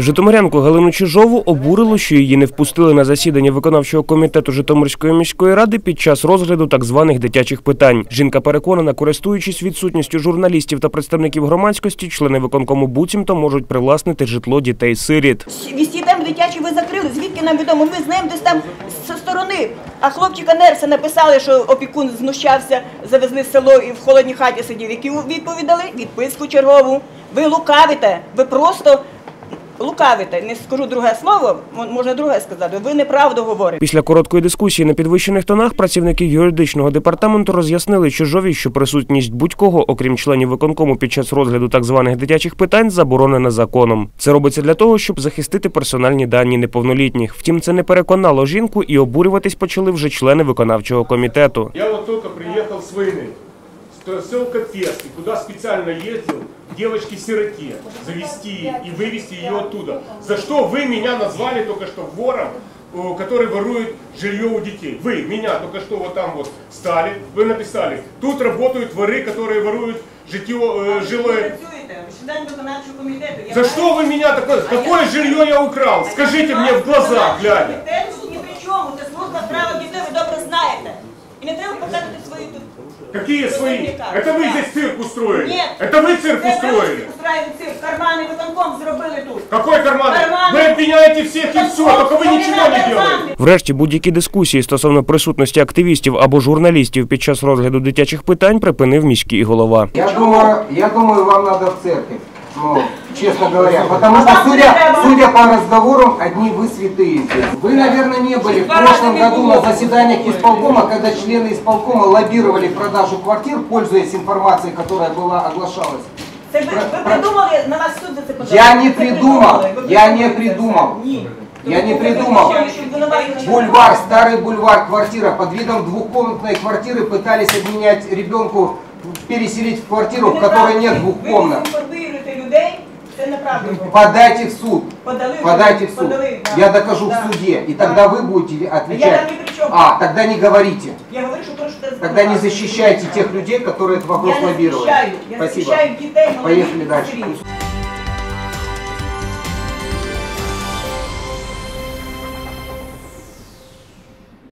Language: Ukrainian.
Житомирянку Галину Чижову обурило, що її не впустили на засідання виконавчого комітету Житомирської міської ради під час розгляду так званих дитячих питань. Жінка переконана, користуючись відсутністю журналістів та представників громадськості, члени виконкому буцімто можуть привласнити житло дітей-сиріт. Вісті там дитячі ви закрили. Звідки нам відомо? Ми знаємо десь там зі сторони. А хлопчика Нерса написали, що опікун знущався, завезли в село і в холодній хаті сидів. Які відповідали? Відписку чергову. Ви лукавите, ви просто лукавите. Не скажу друге слово, можна друге сказати. Ви неправду говорите. Після короткої дискусії на підвищених тонах працівники юридичного департаменту роз'яснили Чижовій, що присутність будь-кого, окрім членів виконкому під час розгляду так званих дитячих питань, заборонена законом. Це робиться для того, щоб захистити персональні дані неповнолітніх. Втім, це не переконало жінку і обурюватись почали вже члени виконавчого комітету. Я вот только приехал с войны. С Поселка Терский, куда специально ездил девочке-сироте, завести и вывести ее оттуда. За что вы меня назвали только что вором, о, который ворует жилье у детей. Вы меня только что вот там вот стали, вы написали, тут работают воры, которые воруют житье, э, жилое. комітету. Я За что вы меня такое, какое жилье я украл? Скажите мне в глаза, глядя. знаєте. І не треба показувати свої тут. Какие свои? Это вы здесь цирк устроили? Ні. Это вы цирк Це ви устроили? устраїли цирк. Кармани виконком зробили тут. Какой карман? Карманы. Вы обвиняете всех и все, только вы ничего не делаете. Врешті будь-які дискусії стосовно присутності активістів або журналістів під час розгляду дитячих питань припинив міський голова. Я думаю, я думаю, вам надо в церковь. Ну, честно говоря. Потому что, Вам не судя, судя по разговорам, одни вы святые здесь. Вы, наверное, не были в прошлом году на заседаниях исполкома, когда члены исполкома лоббировали продажу квартир, пользуясь информацией, которая была оглашалась. Це ви, ви придумали, на вас суд за це подав. Я не придумал, придумали, ви я не придумал. Ні. Я не придумал. Бульвар, старый бульвар, квартира. Под видом двухкомнатной квартиры пытались обменять ребенку, переселить в квартиру, в которой нет двух комнат Ви дезінформуєте людей, це неправда. Подайте в суд. Подали, Подайте в суд. подали, да. Я докажу Да. в суде. И Да. тогда вы будете Я там отвечать. ни при чем. А, тогда не говорите. Я говорю, що то, що це Тогда не законодавство. защищайте тех людей, которые этот вопрос Я не лоббировали. захищаю, я Спасибо. захищаю дітей, молодих Поехали і дальше. матерів.